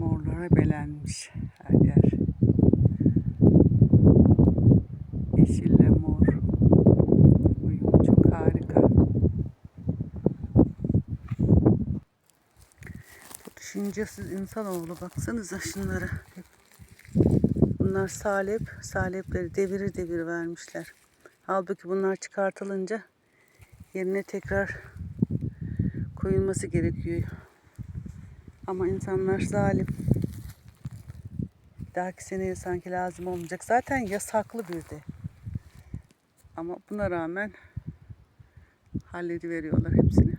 mora belenmiş her yer. Yeşille mor. Uyumu çok harika. Bu düşüncesiz insanoğlu baksanıza şunlara. Bunlar salep. Salepleri deviri devir vermişler. Halbuki bunlar çıkartılınca yerine tekrar koyulması gerekiyor. Ama insanlar zalim. Bir dahaki seneye sanki lazım olmayacak. Zaten yasaklı bir de. Ama buna rağmen hallediveriyorlar hepsini.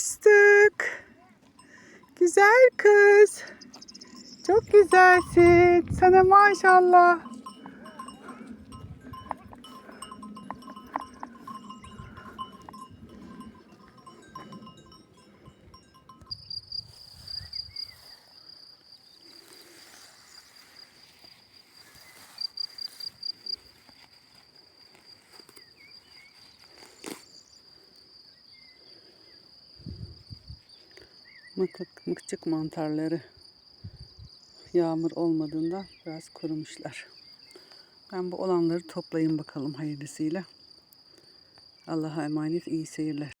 Fıstık. Güzel kız. Çok güzelsin. Sana maşallah. Mıkık, mıkçık mantarları yağmur olmadığında biraz kurumuşlar. Ben bu olanları toplayayım bakalım hayırlısıyla. Allah'a emanet iyi seyirler.